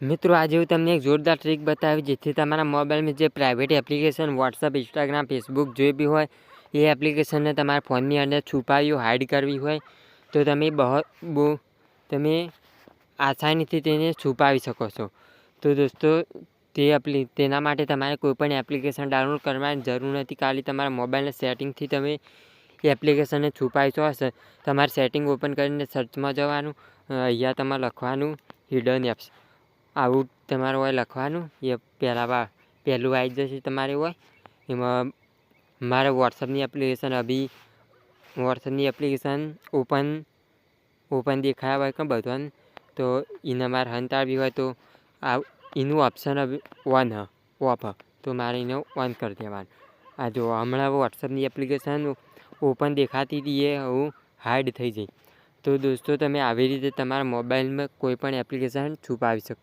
મિત્રો, આજે હું તમને એક જોરદાર ટ્રીક બતાવી જેથી તમારા મોબાઈલમાં જે private application WhatsApp Instagram Facebook જે બી હોય, એ એપ્લિકેશનને તમારા ફોનની અંદર છુપાવી હાઇડ કરવી હોય, તો તમે બહુ તમે આસાનીથી તેને છુપાવી શકો છો. તો દોસ્તો, તે એપ્લી તેના માટે તમારે કોઈપણ એપ્લિકેશન ડાઉનલોડ કરવાની જરૂર નથી. ખાલી તમારા મોબાઈલના સેટિંગથી તમે એપ્લિકેશનને છુપાવી છો. તમારે સેટિંગ ઓપન કરીને સર્ચમાં જવાનું અહીંયા તમારે લખવાનું હિડન એપ્સ આવું તમારે હોય લખવાનું. એ પહેલાં પહેલું આવી જશે તમારે હોય. એમાં મારે વોટ્સઅપની એપ્લિકેશન અભી વોટ્સઅપની એપ્લિકેશન ઓપન ઓપન દેખાયા હોય કે બધાને તો એને મારે હંતાડવી હોય તો આ, એનું ઓપ્શન ઓન હ ઓફ તો મારે એને ઓન કરી દેવાનું. આ જો હમણાં વોટ્સઅપની એપ્લિકેશન ઓપન દેખાતી હતી એ હું હાઈડ થઈ જઈ. તો દોસ્તો, તમે આવી રીતે તમારા મોબાઈલમાં કોઈ પણ એપ્લિકેશન છુપાવી શકો.